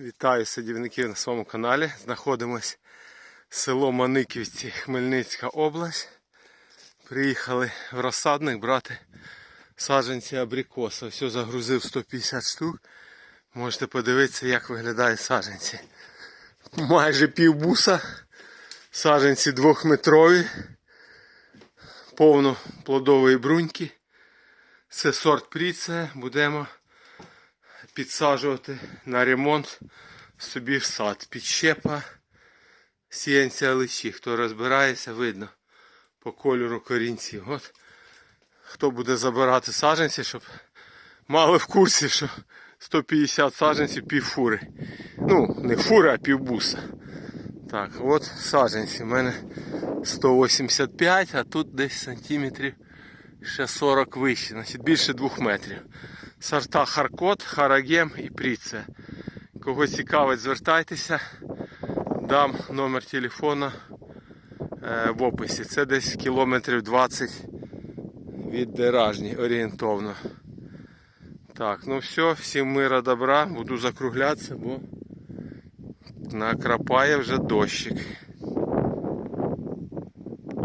Вітаю садівників на своєму каналі. Знаходимось село Маниківці, Хмельницька область. Приїхали в розсадник брати саджанці абрикоса. Все загрузив 150 штук. Можете подивитися, як виглядають саджанці. Майже півбуса. Саджанці двохметрові. Повно плодової бруньки. Це сорт пріце. Будемо підсаджувати на ремонт собі в сад. Підщепа, сіянця личі. Хто розбирається, видно по кольору корінців. От хто буде забирати саджанці, щоб мали в курсі, що 150 саджанців пів фури. Ну, не фури, а півбуса. Так, от саджанці. У мене 185, а тут десь сантиметрів ще 40 вище, значить більше 2 метрів. Сорта Харкот, Харагем і Пріце. Кого цікавить, звертайтеся. Дам номер телефона е, в описі. Це десь кілометрів 20 від Деражні орієнтовно. Так, ну все, всім мира добра, буду закруглятися, бо накрапає вже дощик.